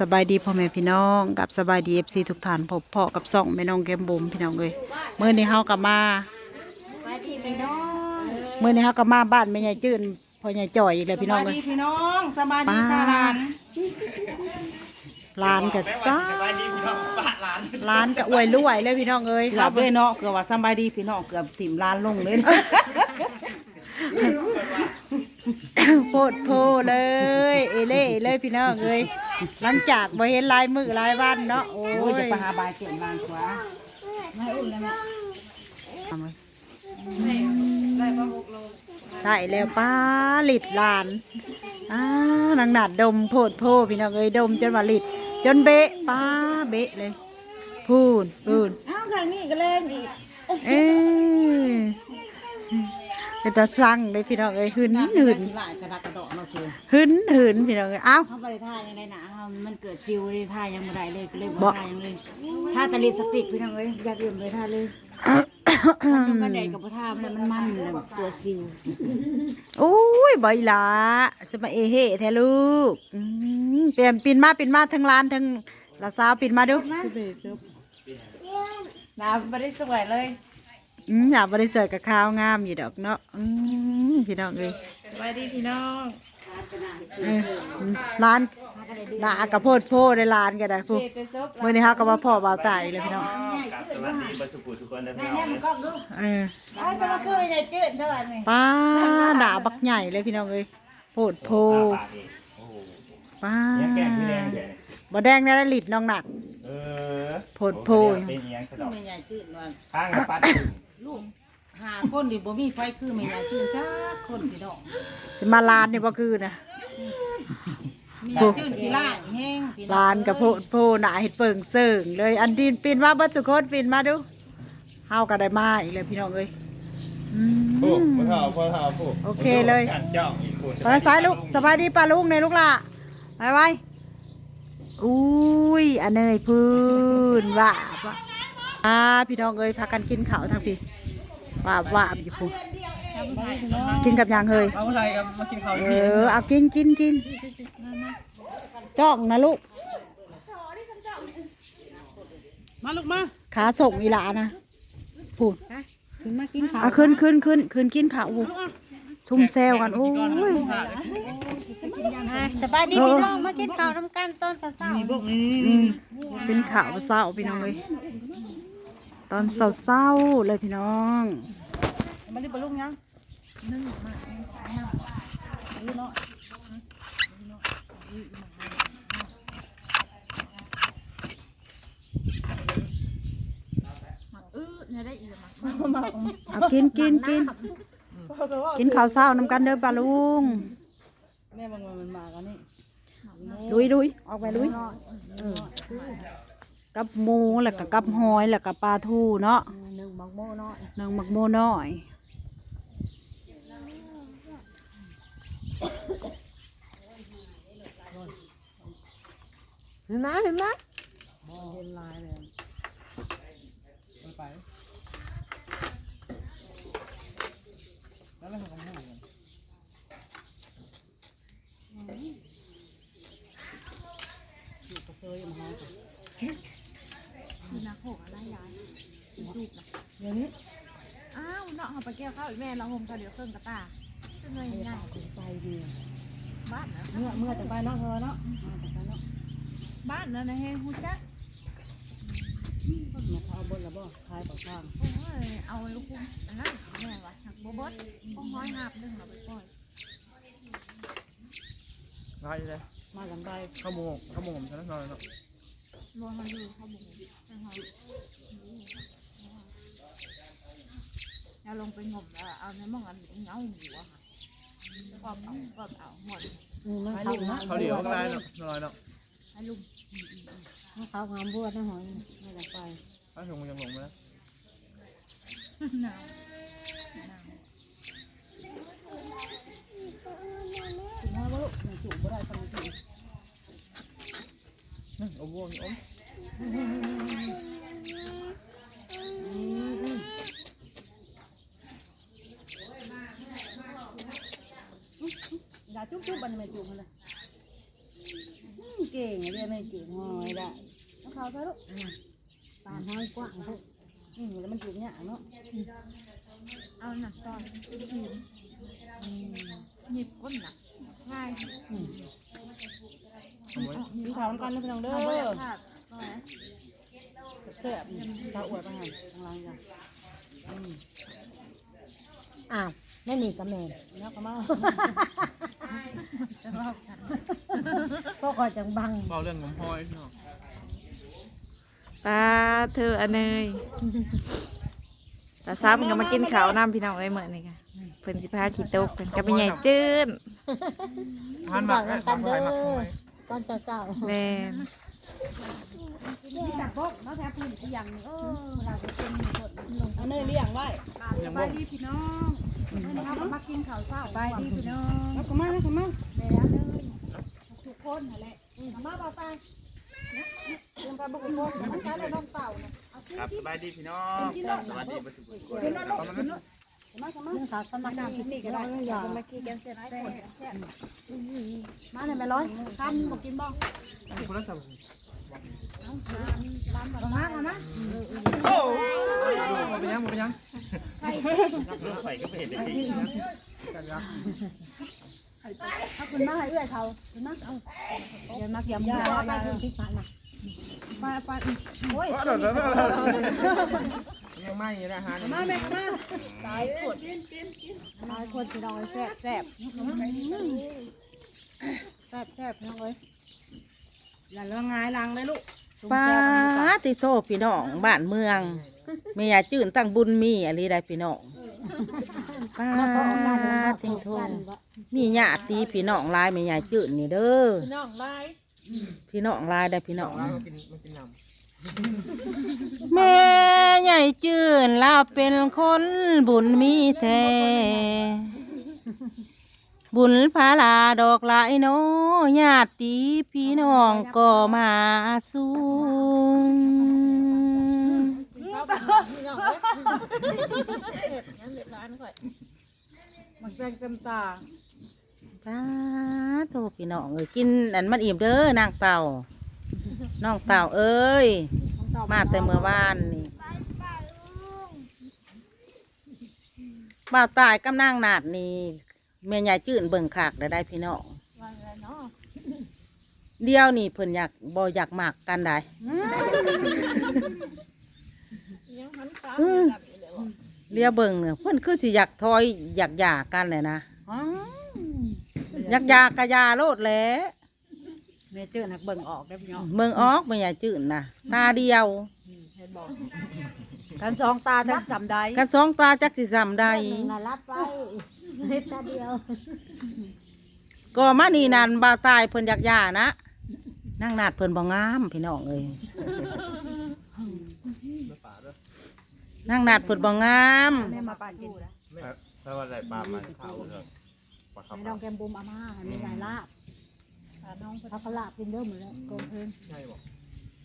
สบายดีพ่อแม่พี่น้องกับสบายดีเอฟซีทุกท่านพบพ่อกับซ่องแม่น้องแก้มบุ๋มพี่น้องเลยเมื่อนี้เฮากลับมาไปที่พี่น้องเมื่อนี้เฮากลับมาบ้านแม่ใหญ่จื้นพ่อใหญ่จ่อยอีกเลยพี่น้องสเลบายยดีพี่น้องสบายดีค่ะหลานร้านกับแม่ว่าสบายดีพี่น้องปะร้านร้านกับอวยรวยเลยพี่น้องเอ้ยเกือบเลยเนาะเกือบว่าสบายดีพี่น้องเกือบถิ่มร้านลงเลยนะ โพดโพเลย เอเล่เลยพี่น้องเอ้ยหลังจากบ่เห็นลายมือลายวันเนาะโอ้โอ้ยยจะไปหาบายเตียนร้านขวาไม่อุ่นเลยแม่ใช่แล้วป้าหลิดลานอ่านางหนาดดมโพดโพพี่น้องเอ้ยดมจนว่าหลิดจนเบะป้าเบะเลย พูนพูนอ้าวข้างนี้ก็เล่นอีก เอ้ย เป็นตาสั่งเลยพี่น้องเอ้ยหึนหึนหลายกระดักกระดอกมาคือหึนหึนพี่น้องเอ้ยเอ้าเขาไปท่ายังไงนะเขามันเกิดซิวเลยท่ายังไม่ได้เลยก็เลยบ่บ่ท่ายังเลยท่าตะลิสติกพี่น้องเอ้ยอยากเอื่มเลยท่าเลยมันก็แดดกับบ่ท่ามันมันมันเลยเกิดซิวโอ้ยบอยละจะมาเอเฮ่แท้ลูกอืมเปลี่ยนปินมาปินมาทั้งร้านทั้งละสาวปินมาดูน้ำไม่ได้สวยเลย อืมอยากบริเสิร์กับข้าวงามอยู่ดอกเนาะอืมพี่น้องเอ้ยสวัสดีพี่น้องเออร้านด่ากระโพดโพดในร้านกันได้พูเมื่อนี้ฮะก็มาพ่อบ่าวตายเลยพี่น้องกับสวัสดีบรรสุขุทุกคนนะพี่น้องเลยเอออ้าวจะมาคือเนี่ยจืดเท่าไหร่เนี่ยป้าด่าบักใหญ่เลยพี่น้องเอ้ยโพดโพปากนี่โอ้โหป้าเนี่ยแก้มพี่แดงเลยบ่แดงได้ลิดน้องหนักเออโพดโพยเป็นเอียงสะดอกไม่ใหญ่จืดว่าข้างกับปัด ลูกหาคนดิบ่มีไฟคือไม่ใหญ่จืดจ้าคนพี่น้องสิมาร้านนี่บ่คือนะมีใหญ่จืดขี้ล่าแห้งพี่องร้านกระโพดโพหนาเห็ดเปิงเสิงเลยอันดินปีนมาเบิดสุโคตปีนมาดูเฮาก็ได้มาอีกเลยพี่น้องเอ้ยอืผู้มพ่อเท่าพ่อเท่าผู้โอเคเลยช่างเจ้าอีกคนไปซ้ายลูกสบายดีป่ะลูกในลูกล่ะไปไว้อุ้ยอันเนยพื้นว่าบว่า อ่าพี่น้องเอ้ยพากันกินข้าวทางพี่ว่าบว่าบอยู่พูกินกับหยางเฮยเอาอะไรกับมากินข้าวเออเอากินกินกินจ้องนะลูกมาลูกมาขาส่งอีหลานะพูดขึ้นมากินข้าวอะขึ้นขึ้นขึ้นขึ้นกินข้าวโอ้ซุ่มแซวกันโอ้ยสบายดีพี่น้องมากินข้าวน้ำกันตอนเช้าอืมกินข้าวเศร้าพี่น้องเลย ตอนเศร้าๆเลยพี่น้องมาดิบลูกยังเอากินกินกินกินข้าวเศร้าน้ำกันเด้อปลาลุงแม่บางวันมันมากันนี่ลุยลุยออกไปลุยเออ กับหมูแล้วก็กับหอยแล้วก็ปลาทูเนาะหนึ่งบักโม่น้อยหนึ่งหมักโมน้อยเห็นไหมเห็นไหมเห็นลายเลยไปแล้วเราก็มูอยู่กระเซยมาห้อ งเดี๋ยวนี้อ้าวเนาะเอาไปเกี่ยวข้าวอีกแม่เราห่มข้าเดี๋ยวเครื่องกระตาเป็นไงง่ายไปดีบ้านนะเมื่อเมื่อจะไปเนาะเธอเนาะมาจะไปเนาะบ้านนะนะเฮ้ฮู้จักมาเขาเอาบนแล้วบ่ทายปากข้างโอ้ยเอาลูกคุ้มอันนั้นแม่วะหักโบเบิดต้องห้อยหับนึงเราไปปล่อยได้เลยมากันไปข้าวหมูข้าวหมูผมฉันนอนเนาะ บัวมันอยู่เขาบุกให้เขาเราลงไปงมแล้วเอาในมองอันเงาหัวค่ะก็เอาก็เอาหมดให้ลูกนะข้าวเหนียวก็ได้เนาะนอนเนาะให้ลุงเขางามบวชนะหอยไม่ได้ไปถ้าถึงมันยังหลงไหมนะหนาวหนาวถึงว่าลูกมันจุบ่ได้ขนาดนี้นั่นอมวัวมีอมอย่าจุ๊บจุ๊บมันไม่จุ๊บมันเลยเก่ง เรียนไม่เก่งหอยได้เอาเขาไปลูกปานห้อยกว้างทุกอื มแล้วมันจุกเนี่ยเนาะเอาหนักตอนหยิบก้นหนักง่ายมีข่าวกันนะพี่น้องเด้เอาไปอขาดก็ไหนแซ่บสาวอวดไปหันทางล่างจ้ะอ้าวนั่นนี่ก็แม่นแล้วก็มาจะรอบกันพวกก็จังบังเบาเรื่องของพลอยพี่น้องปลาเธออันเนยตาซับมันก็มากินข้าวน้ำพี่น้องไอ้เหมือนนี่ค่ะเพิ่นสิพาขี้ตกเพิ่นก็เป็นใหญ่จื้นทานหมักได้ทานพลอ ยหมักทำไมตอนเช้าแม่นมีแต่พวกเนาะแท้พื้นที่ยังนี่เออเราจะเป็นคนอันนี้เลี้ยงไว้ยังไปบ่ดีพี่น้องนี่เขามากินข้าวเช้าไปดีพี่น้องแล้วก็มาแล้วก็มาแม่เลยทุกคนนั่นแหละมาบ่าวตายนะยังไปบ่ทุกคนมันใช้เลยน้องเต่าน่ะเอากินครับกิสนบายดีพี่น้องสวัสดีประสุขกินแล้วลูกกินแล้ว มาค่ะมาๆเรื่องสาวสมัครน้ำกินนี่ก็ได้อย่าสมากินกันเสร็จแล้วมาเลยแม่ร้อยคันบ่กินบ่คนละสับมาค่ะมาโอ้มันเป็นยังมันเป็นยังลูกไข่ก็ไม่เห็นได้จริงกันยังถ้าคุณมาให้เอื้อยเขาคุณมาเอาเดี๋ยวมาเกี่ยมยาไปยาที่พิษนะมาไปโอ้ยเดี๋ ยวเดี๋ยวเดี๋ยวยังไม่ได้อาหารมาแม่มาตายปวดกินกินกินตายคนที่น้อยแซ่บแซ่บแซ่บแซ่บน้องเอ้ยอย่าเรื่องงายลังเลยลูกปลาติโทพี่น้องบ้านเมืองแม่ยายจื้นตั้งบุญมีอะไรได้พี่น้องปลาติโทมีญาติพี่น้องหลายแม่ยายจื้นนี่เด้อน้องไล่พี่น้องหลายได้พี่น้องแล้วกินมันกินน้ แม่ใหญ่จืนลาเป็นคนบุญมีแท้บุญพาลาดอกหลายโนญาติพี่น้องก็มาสูงเขาไปน้องเลยเห็ดงั้นเด็ดร้านข่อยมันแกงเต็มตาปลาโทพี่น้องเอ้ยกินอันมันอิ่มเด้อนางเต่า น้องเต่าเอ้ย มาแต่เมื่อวานนี่บ่าวตายกำนางนาดนี่แม่ใหญ่จื่นเบิ่งขากได้ได้พี่น้องวันอะไรเนาะเดียวนี่เพิ่นอยากบ่อยากหมักกันได้ยังหันตาอืมดับอยู่เลยว่ะเลียเบิ่งเนี่ยเพิ่นคือสิอยากทอยอยากหย่ากันเลยนะอยากหย่ากะหยาโลดแหล้ว แม่เจอนักเบิ่งออกได้พี่น้องเมืองออกแม่ใหญ่จื่นน่ะตาเดียวเห็นบอกกันสองตาทั้งสามใดกันสองตาจักสิซ้ำใดน่ารับไปเฮ็ดตาเดียวก็มานี่นั่นบ่าวตายเพิ่นอยากหย่านะนางนาดเพิ่นบ่งามพี่น้องเอ้ยำป่าด้วยนางนาดเพิ่นบ่งามแม่มาปั่นกินถ้าว่าอะไรปลามันข้าวเรื่องปลาข้าวให้น้องแกมบุมอาม่าให้แม่ยายลาบ น้องเขาก็ลาบกินเด้อหมดแล้วโกงเพลงใช่บอก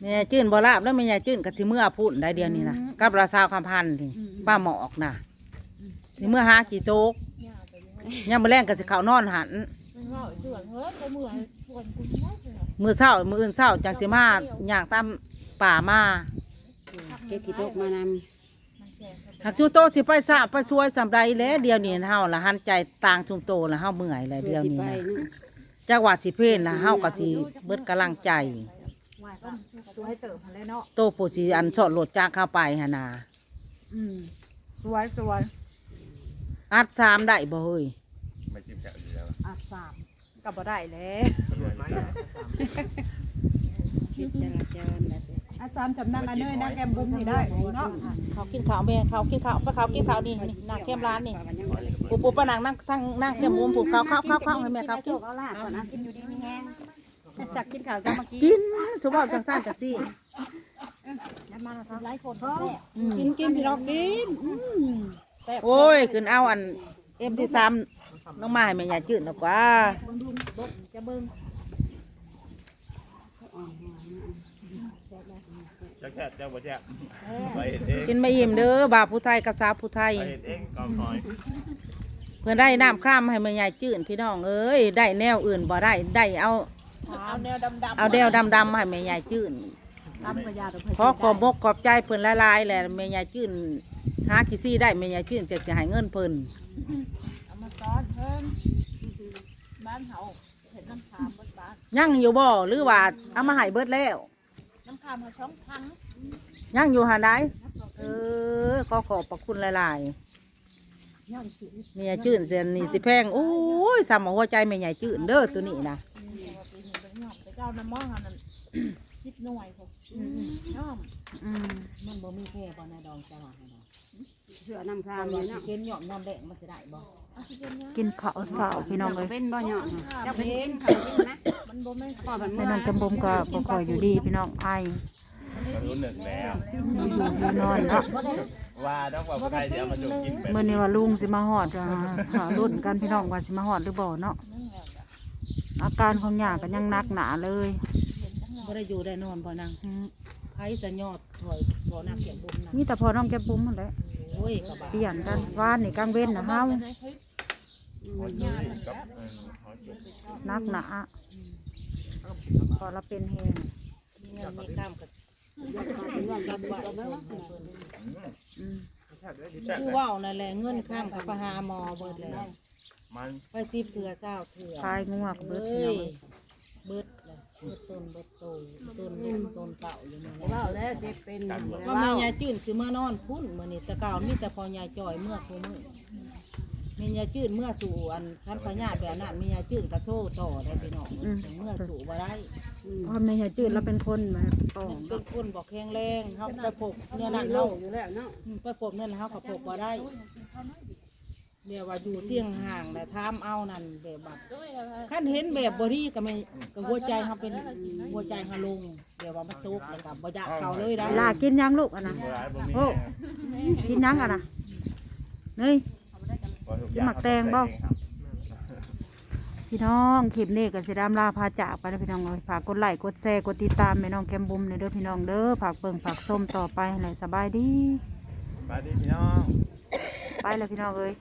แม่จื่นบ่ลาบแล้วแม่ใหญ่จื่นก็สิเมื่อพูดได้เดียวนี้นะกับราสาวคำพันธ์นี่ป้าหมอกน่ะสิเมื่อหากี่โต๊กยามมื้อแรงก็สิเข้านอนหัน มันว่าเสือนเฮ้ยเขาเหมือนชวนคุณได้เลยมื้อเช้ามื้ออื่นเช้าจังสิมาย่างตามป่ามาเก็บกี่ตกมานมันแจกหากชูโตสิไปสะไปช่วยสำใดแล้วเดียวนี้เฮาละหันใจต่างชุมโตละเฮาเมื่อยแล้วเดียวนี้นะ จักว่าสิเพลนละเฮาก็สิเบิดกำลังใจ ไหว้ก็สวยเติบมาเลยเนาะโตผู้สิอันสอดโหลดจากเข้าไปหั่นน่ะอืมสวยสวยอัดสามได้บ่เฮ้ยไม่จิ้มแฉะอยู่แล้วอะสามกับบ่ได้แล้วตำรวจไหมอะสามจำนั่งอันเนยนะแกมบุมนี่ได้เนาะเขากินข้าวแม่เขากินข้าวไปเขากินข้าวนี่นี่นางเข้มร้านนี่ ปูปูปะนางนั่งทั้งนั่งเข้มมุมผูกข้าวข้าวข้าวข้าวให้แม่เขากินเอาลาบก่อนนะกินอยู่ดีมีแห้งจักกินข้าวจะมากินกินสุภาพจังซ่านจังซี่หลายคนแซ่บอืมกินกินพี่น้องกินอืมแซ่บโอ้ยขึ้นเอาอันเอ็มที่สามลงมาให้แม่ยายจืดดีกว่าเบิ่งดูบกจะเบิ่งจักแฉะเจ้าบ่แฉะไปเห็นเองกินไม่อิ่มเด้อบาปผู้ไทยกับสาวผู้ไทยไป เห็นเองก็คอยเพื่อได้น้ำข้ามให้แม่ยายจืดพี่น้องเอ้ยได้แนวอื่นบ่ได้ได้เอาเอาเอาแนวดำๆเอาเดวดำๆมาให้แม่ยายจื้นตำกระยาตัวเพิ่นขอขอบกขอบใจเพิ่นหลายๆแหละแม่ยายจื้นหากี่ซี่ได้แม่ยายจื้นจะจะให้เงินเพิ่นเอามาซ้อนเพิ่นบ้านเฮาเห็นน้ำขามเบิดบ้านยังอยู่บ่หรือว่าเอามาให้เบิดแล้วน้ำขามมาสองพังยังอยู่หาได้เออขอขอบพระคุณหลายๆ แม่ยจื้นเสียนนี่สิแพงโอ้ยสามหัวใจแม่ยายจื้นเด้อตัวนี้นะแต่ว่าปีนี้เจ้าน้ำมองอันนั้นชิดหน่วยผมย่อมมันบ่มีแค่บ่ในดองจังหวะให้ดอกเสือน้ำคามเลยเนาะกินหย่อมน้ำแดงมันจะได้บ่กินข้าวสาวพี่น้องเลยเป็นบ่เนาะเจ้าเป็นนเขาเป็นนะมันบ่แม่นพ่อบันแม่น้องจำบ่มก็บ่คอยอยู่ดีพี่น้องไอก็รู้หนึ่งแล้วอยู่นอนเนาะ ว่าต้องว่าผู้ไทยจะเอามาจุกินแบบเมื่อนี้ว่าลุงสิมาหอดอ่าหารุ่นกันพี่น้องว่าสิมาหอดหรือบ่เนาะนึ่งแล้วจ้ะอาการของหยาก็ยังหนักหนาเลยเห็นจังบ่ได้อยู่ได้นอนบ่นางไผสะยอดถอยบ่นักเขียนบุญนะมีแต่พอน้องแก้มบุ้มนั่นแหละโอ้ยกระบะเปลี่ยนกันว่านนี่กลางเว้นนะเฮาในคลิปหอจุกับเออหอจุนักหนาพอเราเป็นแฮงมีเงินมีข้ามกับ รับไหวเพิ่นให้เพิ่นอืมอืมแซ่บด้วยดิคือเว้านั่นแหละเงินข้ามกับไปหาหมอเบิดแล้วมันไปสิบเถื่อเช้าเถื่อคลายงัวก็เบิดเอ้พี่น้องเอ้ยยเบิดเลยเบิดต้นเบิดโตต้นลูกต้นเต่าอยู่นี่แหละว่าแล้วเจ็บเป็นการบวชก็แม่ยายจื้นสิเมื่อนอนพุ่นมื้อนี้แต่เก่ามีแต่พอยายจ่อยเมื่อคูมื้อแม่ยายจื้นเมื่อสู่อันคันพญาแบบนั้นแม่ยายจื้นก็โซ่ต่อได้พี่น้องเมื่อสู่บ่ได้พอแม่ยายจืดเราเป็นคนมาป้องเป็นคนบอกแข็งแรงเฮาไปพบเนื้อนั้นเฮา อยู่แล้วเนาะอืมไปพบเนื้อนั้นเฮาก็พบบ่ได้เดี๋ยวว่าอยู่เสี่ยงห่างแต่ถามเอานั่นแบบว่าด้วยอะไรคันเห็นแบบบ่ดีก็ไม่ก็หัวใจเฮาเป็นหัวใจเฮาลงเดี๋ยวว่ามันตกแล้วก็บ่อยากเข้าเลยได้เวลากินยังลูกอะนะเมื่อไรบ่มีโอ้ กินยังอะนะนี่ หมักแตงบ่ พี่น้องคลิปนี้ก็สิดามลาพาจากไปแล้วพี่น้องเอ้ยฝากกดไลค์กดแชร์กดติดตามแม่น้องแก้มบุ้มในอยเด้อพี่น้องเด้อฝากเบิ่งฝากส้มต่อไปให้หน่อยสบายดี ไปดีพี่น้อง ไปแล้วพี่น้องเอ้ย